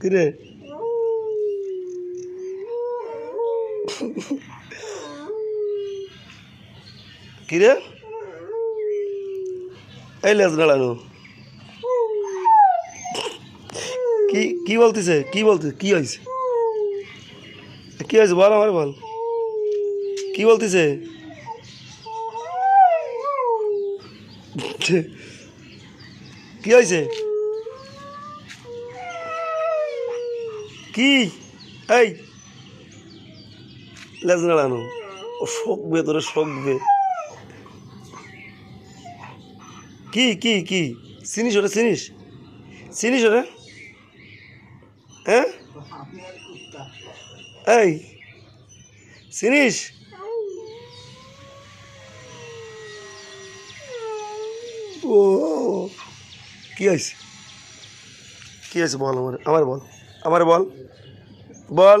কিরে কিরে এই লেজ নাড়ানো কি কি বলতেছে কি বলতে কি হয়েছে কি হয়েছে বল আমার বল কি বলতেছে কি হয়েছে কি? এই! লেজ নাড়ানো। ও শোকবে তোরে শোকবে কি কি কি? চিনিস ওটা চিনিস? চিনিস ওটা হ্যাঁ? এই! চিনিস? ও, কি হয়েছে কি হয়েছে বল আমার? আমার বল। আমার বল। বল।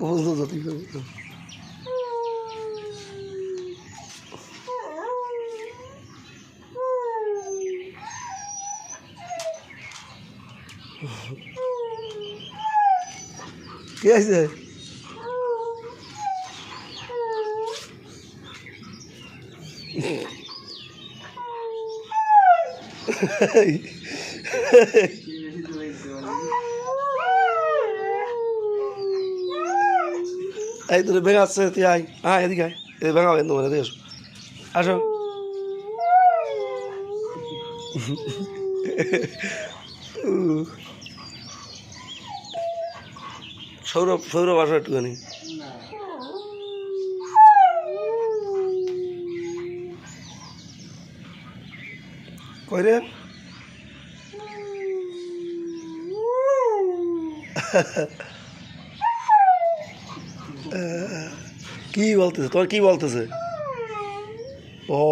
বুঝতে আছে কি আছে এই তোর ভেঙে আসছে তুই আয়। হ্যাঁ এদিকে আয়। এদিকে ভেঙা তোমার এদিকে আসো আসো। সৌরভ সৌরভ আসো একটুখানি। কই রে কি বলতেছে? তোমার কি বলতেছে? ও।